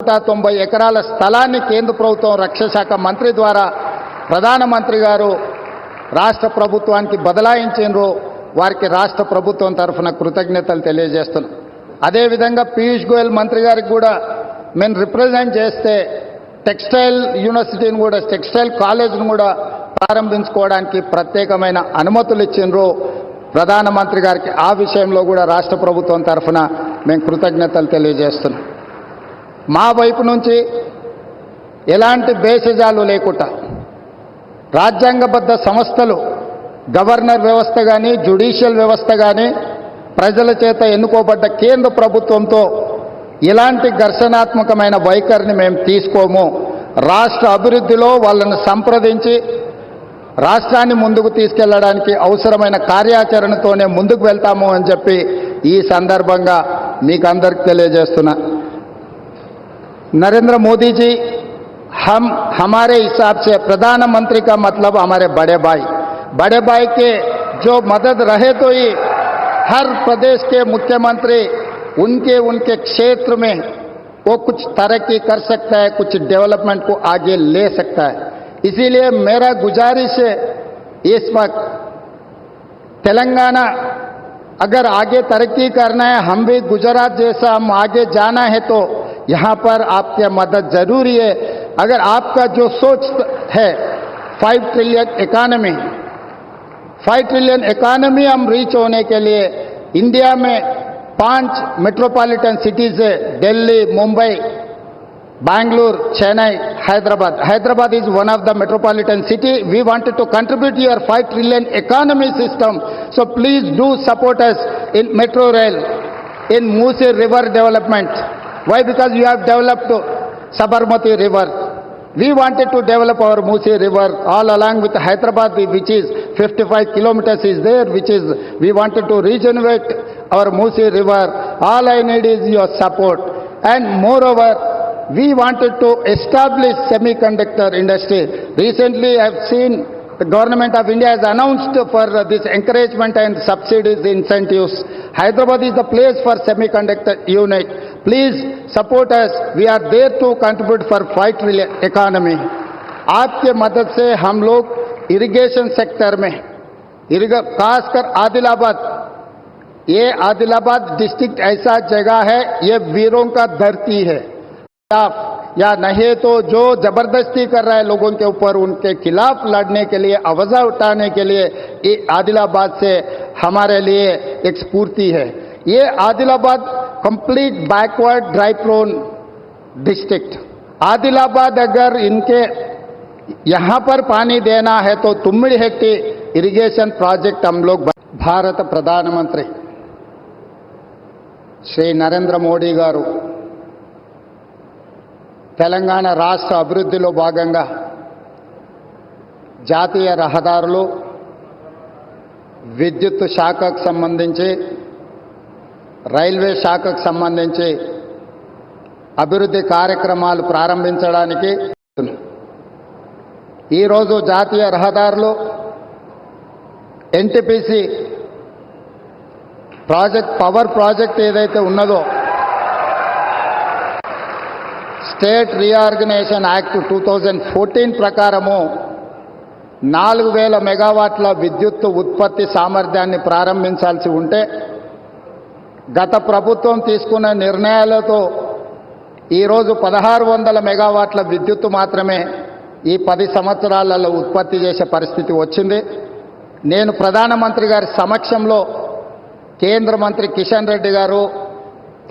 నూట తొంభై ఎకరాల స్థలాన్ని కేంద్ర ప్రభుత్వం రక్షణ శాఖ మంత్రి ద్వారా ప్రధానమంత్రి గారు రాష్ట్ర ప్రభుత్వానికి బదలాయించారు వారికి రాష్ట్ర ప్రభుత్వం తరఫున కృతజ్ఞతలు తెలియజేస్తున్నాం. అదేవిధంగా పీయూష్ గోయల్ మంత్రి గారికి కూడా మేము రిప్రజెంట్ చేస్తే టెక్స్టైల్ యూనివర్సిటీని కూడా టెక్స్టైల్ కాలేజ్ను కూడా ప్రారంభించుకోవడానికి ప్రత్యేకమైన అనుమతులు ఇచ్చిండ్రు. ప్రధానమంత్రి గారికి ఆ విషయంలో కూడా రాష్ట్ర ప్రభుత్వం తరఫున మేము కృతజ్ఞతలు తెలియజేస్తున్నాం. మా వైపు నుంచి ఎలాంటి భేషజాలు లేకుండా రాజ్యాంగబద్ధ సంస్థలు గవర్నర్ వ్యవస్థ కానీ జ్యుడిషియల్ వ్యవస్థ కానీ ప్రజల చేత ఎన్నుకోబడ్డ కేంద్ర ప్రభుత్వంతో ఇలాంటి ఘర్షణాత్మకమైన వైఖరిని మేము తీసుకోము. రాష్ట్ర అభివృద్ధిలో వాళ్ళను సంప్రదించి రాష్ట్రాన్ని ముందుకు తీసుకెళ్ళడానికి అవసరమైన కార్యాచరణతోనే ముందుకు వెళ్తాము అని చెప్పి ఈ సందర్భంగా మీకు అందరికి తెలియజేస్తున్నా. नरेंद्र मोदी जी, हम, हमारे हिसाब से प्रधानमंत्री का मतलब हमारे बड़े भाई। बड़े भाई के जो मदद रहे तो ही हर प्रदेश के मुख्यमंत्री, उनके उनके क्षेत्र में वो कुछ तरक्की कर सकता है, कुछ डेवलपमेंट को आगे ले सकता है। इसीलिए मेरा गुजारिश है, इस वक्त तेलंगाना, अगर आगे तरक्की करना है, हम भी गुजरात जैसा हम आगे जाना है तो यहाँ पर आपकी मदद ज़रूरी है। अगर आपका जो सोच है five trillion economy five trillion economy हम रीच होने के लिए इंडिया में पाँच मेट्रोपॉलिटन सिटीज़ है, Delhi, Mumbai, Bangalore, Chennai, Hyderabad. Hyderabad is one of the metropolitan city we wanted to contribute your five trillion economy system so please do support us in metro rail in Musi river development Why? Because you have developed Sabarmati river. We wanted to develop our Musi river all along with Hyderabad, which is 55 kilometers is there, which is, we wanted to regenerate our Musi river. All I need is your support. And moreover, we wanted to establish semiconductor industry. Recently, I have seen the government of India has announced for this encouragement and subsidies, incentives. Hyderabad is the place for semiconductor unit. Please support us. We are there to contribute for 5 trillion economy. आपके मदद से हम लोग irrigation sector में खासकर आदिलाबाद ये Adilabad district ऐसा जगह है ये वीरों का धरती है या नहीं तो जो ज़बरदस्ती कर रहा है लोगों के ऊपर, उनके खिलाफ लड़ने के लिए आवाजा उठाने के लिए आदिलाबाद से हमारे लिए एक स्फूर्ति है। ये Adilabad complete backward dry prone district Adilabad अगर इनके यहाँ पर पानी देना है तो तुम्मिड़ी हेट्टी इरिगेशन प्रोजेक्ट हम लोग भारत प्रधानमंत्री श्री नरेंद्र मोदी గారు తెలంగాణ రాష్ట్ర అభివృద్ధిలో భాగంగా జాతీయ రహదారులు విద్యుత్ శాఖకు సంబంధించి రైల్వే శాఖకు సంబంధించి అభివృద్ధి కార్యక్రమాలు ప్రారంభించడానికి ఈరోజు జాతీయ రహదారులు ఎన్టీపీసీ ప్రాజెక్ట్ పవర్ ప్రాజెక్ట్ ఏదైతే ఉన్నదో state reorganisation act two thousand fourteen ప్రకారము నాలుగు వేల మెగావాట్ల విద్యుత్ ఉత్పత్తి సామర్థ్యాన్ని ప్రారంభించాల్సి ఉంటే గత ప్రభుత్వం తీసుకున్న నిర్ణయాలతో ఈరోజు పదహారు వందల మెగావాట్ల విద్యుత్ మాత్రమే ఈ పది సంవత్సరాలలో ఉత్పత్తి చేసే పరిస్థితి వచ్చింది. నేను ప్రధానమంత్రి గారి సమక్షంలో కేంద్ర మంత్రి కిషన్ రెడ్డి గారు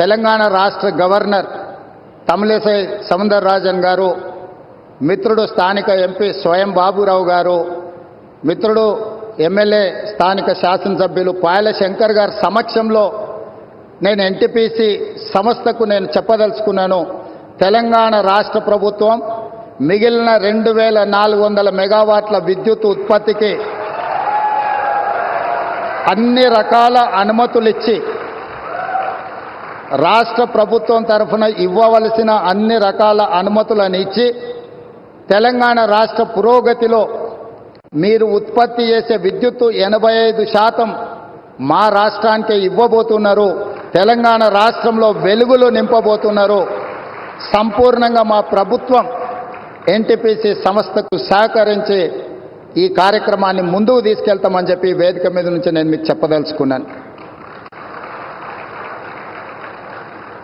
తెలంగాణ రాష్ట్ర గవర్నర్ తమిళసై సముందర్ రాజన్ గారు మిత్రుడు స్థానిక ఎంపీ స్వయం బాబురావు గారు మిత్రుడు ఎమ్మెల్యే స్థానిక శాసనసభ్యులు పాయల శంకర్ గారి సమక్షంలో నేను ఎన్టీపీసీ సంస్థకు నేను చెప్పదలుచుకున్నాను. తెలంగాణ రాష్ట్ర ప్రభుత్వం మిగిలిన రెండు వేల నాలుగు వందల మెగావాట్ల విద్యుత్ ఉత్పత్తికి అన్ని రకాల అనుమతులు ఇచ్చి రాష్ట్ర ప్రభుత్వం తరఫున ఇవ్వవలసిన అన్ని రకాల అనుమతులను ఇచ్చి తెలంగాణ రాష్ట్ర పురోగతిలో మీరు ఉత్పత్తి చేసే విద్యుత్తు ఎనభై ఐదు శాతం మా రాష్ట్రానికి ఇవ్వబోతున్నారు. తెలంగాణ రాష్ట్రంలో వెలుగులు నింపబోతున్నారు. సంపూర్ణంగా మా ప్రభుత్వం ఎన్టీపీసీ సంస్థకు సహకరించి ఈ కార్యక్రమాన్ని ముందుకు తీసుకెళ్తామని చెప్పి వేదిక మీద నుంచి నేను మీకు చెప్పదలుచుకున్నాను.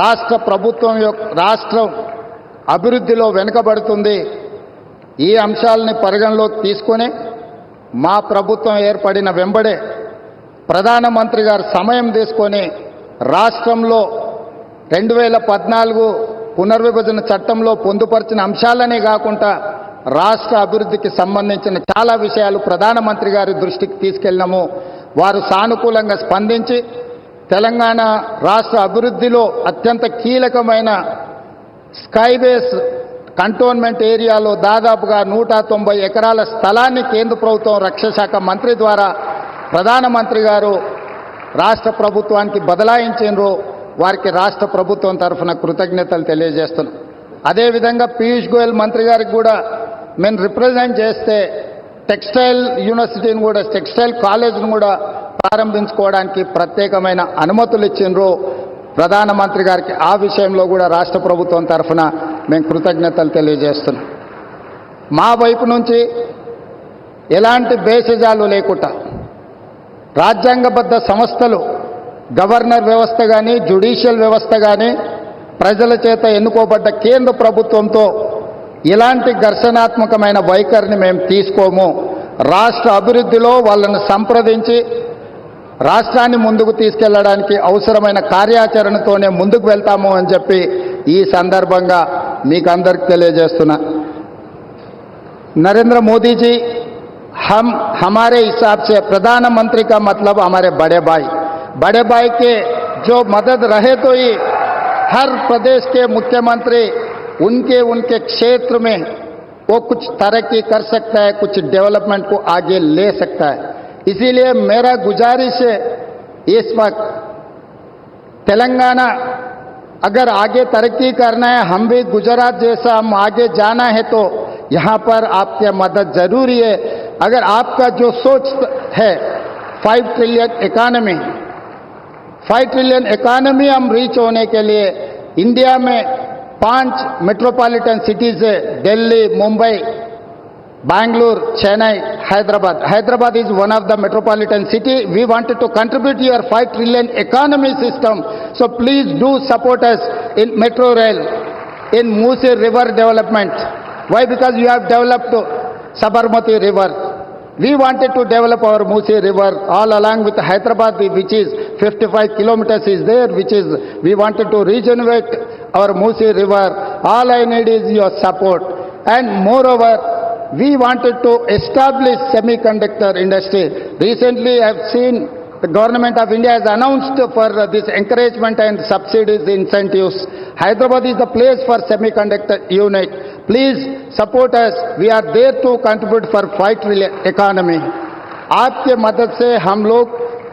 రాష్ట్ర ప్రభుత్వం యొక్క రాష్ట్రం అభివృద్ధిలో వెనుకబడుతుంది. ఈ అంశాలని పరిగణలోకి తీసుకొని మా ప్రభుత్వం ఏర్పడిన వెంబడే ప్రధానమంత్రి గారు సమయం తీసుకొని రాష్ట్రంలో రెండు వేల పద్నాలుగు పునర్విభజన చట్టంలో పొందుపరిచిన అంశాలనే కాకుండా రాష్ట్ర అభివృద్ధికి సంబంధించిన చాలా విషయాలు ప్రధానమంత్రి గారి దృష్టికి తీసుకెళ్ళినాము. వారు సానుకూలంగా స్పందించి తెలంగాణ రాష్ట్ర అభివృద్ధిలో అత్యంత కీలకమైన స్కైబేస్ కంటోన్మెంట్ ఏరియాలో దాదాపుగా నూట తొంభై ఎకరాల స్థలాన్ని కేంద్ర ప్రభుత్వం రక్షణ శాఖ మంత్రి ద్వారా ప్రధానమంత్రి గారు రాష్ట్ర ప్రభుత్వానికి బదలాయించారు వారికి రాష్ట్ర ప్రభుత్వం తరఫున కృతజ్ఞతలు తెలియజేస్తున్నాం. అదేవిధంగా పీయూష్ గోయల్ మంత్రి గారికి కూడా మేము రిప్రజెంట్ చేస్తే టెక్స్టైల్ యూనివర్సిటీని కూడా టెక్స్టైల్ కాలేజ్ను కూడా ప్రారంభించుకోవడానికి ప్రత్యేకమైన అనుమతులు ఇచ్చిండ్రు ప్రధానమంత్రి గారికి ఆ విషయంలో కూడా రాష్ట్ర ప్రభుత్వం తరఫున మేము కృతజ్ఞతలు తెలియజేస్తున్నాం. మా వైపు నుంచి ఎలాంటి భేషజాలు లేకుండా రాజ్యాంగబద్ధ సంస్థలు గవర్నర్ వ్యవస్థ కానీ జ్యుడిషియల్ వ్యవస్థ కానీ ప్రజల చేత ఎన్నుకోబడ్డ కేంద్ర ప్రభుత్వంతో ఇలాంటి ఘర్షణాత్మకమైన వైఖరిని మేము తీసుకోము. రాష్ట్ర అభివృద్ధిలో వాళ్ళను సంప్రదించి రాష్ట్రాన్ని ముందుకు తీసుకెళ్లడానికి అవసరమైన కార్యాచరణతోనే ముందుకు వెళ్తాము అని చెప్పి ఈ సందర్భంగా మీకు అందరికి తెలియజేస్తున్నా नरेंद्र मोदी जी हम हमारे हिसाब से प्रधानमंत्री का मतलब हमारे बड़े भाई बड़े भाई के जो मदद रहे तो ही हर प्रदेश के मुख्यमंत्री उनके उनके क्षेत्र में वो कुछ तरक्की कर सकता है कुछ डेवलपमेंट को आगे ले सकता है इसीलिए मेरा गुजारिश है इस वक्त तेलंगाना अगर आगे तरक्की करना है हम भी गुजरात जैसा हम आगे जाना है तो यहाँ पर आपकी मदद ज़रूरी है। अगर आपका जो सोच है five trillion economy five trillion economy हम रीच होने के लिए इंडिया में पाँच मेट्रोपॉलिटन सिटीज़ है Delhi Mumbai Bangalore, Chennai, Hyderabad. Hyderabad is one of the metropolitan city. We wanted to contribute to your 5 trillion economy system. So please do support us in metro rail, in Musi river development. Why? Because you have developed Sabarmati river. We wanted to develop our Musi river all along with Hyderabad, which is 55 kilometers is there, which is, we wanted to regenerate our Musi river. All I need is your support. And moreover, we wanted to establish semiconductor industry. Recently, I have seen the government of India has announced for this encouragement and subsidies, incentives. Hyderabad is the place for semiconductor unit. Please support us. We are there to contribute for 5 trillion economy. आपके मदद से हम लोग